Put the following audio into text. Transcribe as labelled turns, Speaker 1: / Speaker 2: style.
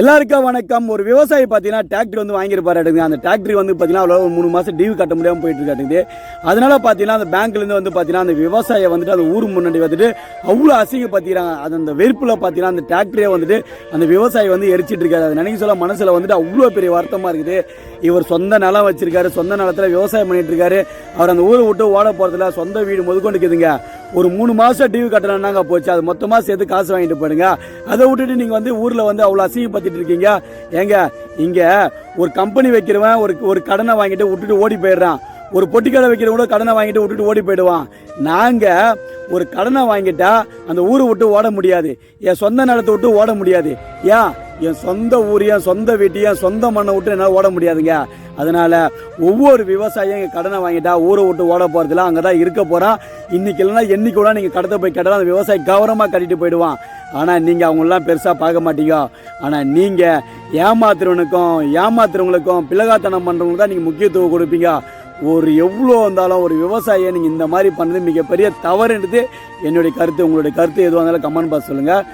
Speaker 1: எல்லாருக்கும் வணக்கம். ஒரு விவசாயி பார்த்தீங்கன்னா டிராக்டர் வந்து வாங்கியிருப்பாரு அந்த டிராக்டர் வந்து பார்த்தீங்கன்னா அவ்வளோ மூணு மாதம் டியூ கட்ட முடியாமல் போயிட்டு இருக்காட்டுங்க அதனால பார்த்தீங்கன்னா அந்த பேங்க்லேருந்து வந்து பார்த்தீங்கன்னா அந்த விவசாயியை வந்துட்டு அந்த ஊர் முன்னாடி வந்துட்டு அவ்வளோ அசிங்கப்படுத்திக்கிறாங்க அது அந்த வெறுப்பில் பார்த்தீங்கன்னா அந்த டிராக்டரே வந்துட்டு அந்த விவசாயி வந்து எரிச்சிட்டு இருக்காரு. அதை நினைக்க சொல்ல மனசில் வந்துட்டு அவ்வளோ பெரிய வருத்தமாக இருக்குது. இவர் சொந்த நிலம் வச்சிருக்காரு. சொந்த நிலத்தில் விவசாயம் பண்ணிட்டு இருக்காரு. அவர் அந்த ஊரை விட்டு ஓட போகிறதுல சொந்த வீடு முதற்கொண்டு இருக்குதுங்க ஒரு மூணு மாதம் டிவி கட்டணும்னாங்க போச்சு. அது மொத்தமாக சேர்த்து காசு வாங்கிட்டு போயிடுங்க. அதை விட்டுட்டு நீங்கள் வந்து ஊரில் வந்து அவ்வளோ அசிங்கப்படுத்திட்டு இருக்கீங்க. ஏங்க இங்கே ஒரு கம்பெனி வைக்கிறவன் ஒரு ஒரு கடனை வாங்கிட்டு விட்டுட்டு ஓடி போயிடுறான். ஒரு பொட்டிக்கடை வைக்கிறவங்க கூட கடனை வாங்கிட்டு விட்டுட்டு ஓடி போயிடுவான். நாங்கள் ஒரு கடனை வாங்கிட்டா அந்த ஊரை விட்டு ஓட முடியாது. என் சொந்த நிலத்தை விட்டு ஓட முடியாது. ஏன்? என் சொந்த ஊர் என் சொந்த வீட்டு என் சொந்த மண்ணை விட்டு என்னால் ஓட முடியாதுங்க. அதனால் ஒவ்வொரு விவசாயியும் இங்கே கடனை வாங்கிட்டா ஊரை விட்டு ஓட போகிறதுல அங்கே தான் இருக்க போகிறான் இன்னைக்கு இல்லைன்னா என்றைக்கு கூட நீங்கள் கடத்தை போய் கேட்டாலும் அந்த விவசாயி கவனமாக கட்டிட்டு போயிடுவான். ஆனால் நீங்கள் அவங்களெலாம் பெருசாக பார்க்க மாட்டீங்க. ஆனால் நீங்கள் ஏமாத்துறவனுக்கும் ஏமாத்துறவங்களுக்கும் பிளகாத்தனம் பண்ணுறவங்களுக்கு தான் நீங்கள் முக்கியத்துவம் கொடுப்பீங்க. ஒரு எவ்வளோ இருந்தாலும் ஒரு விவசாயியை நீங்கள் இந்த மாதிரி பண்ணது மிகப்பெரிய தவறுன்றது என்னுடைய கருத்து. உங்களுடைய கருத்து எதுவாக இருந்தாலும் கமெண்ட் பாக்ஸ் சொல்லுங்கள்